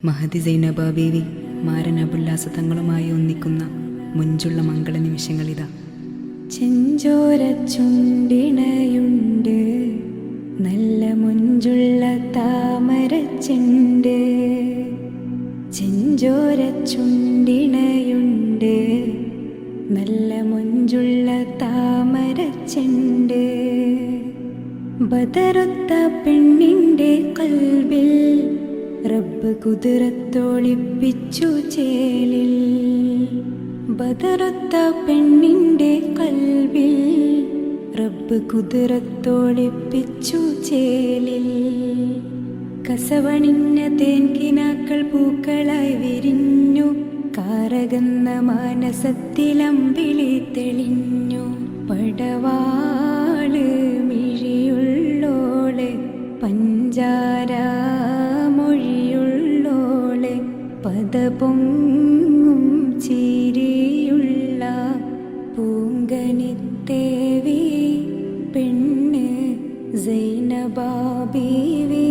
മഹതി സൈനബ ബേവി മാരൻ അബുല്ലാസ തങ്ങളുമായി ഒന്നിക്കുന്ന മുഞ്ചുള്ള മംഗള നിമിഷങ്ങളിതാ. ചെഞ്ചോര ചുണ്ടിണയുണ്ട് നല്ല മുഞ്ചുള്ള താമരച്ചെണ്ട് ചെഞ്ചോര ചുണ്ടിണയുണ്ട് നല്ല മുഞ്ചുള്ള താമരച്ചെണ്ട് ബദറുത്ത പെണ്ണിന്റെ കൽവിൽ കുതിരത്തോളിപ്പിച്ചു ചേലിൽ. ബദറുത്ത പെണ്ണിന്റെ കൽവിൽ റബ്ബ് കുതിരത്തോളിപ്പിച്ചു ചേലിൽ. കസവണിഞ്ഞ തേൻകിനാക്കൾ പൂക്കളായി വിരിഞ്ഞു. കാരകന്ന മാനസത്തിലമ്പിളി തെളിഞ്ഞു. പടവാൾ മിഴിയുള്ളോളെ പഞ്ചാര പദപൊങ്ങും ചിരിയുള്ള പൂങ്കനിത്തേവി പെണ്ണ് സൈനബാബീവി.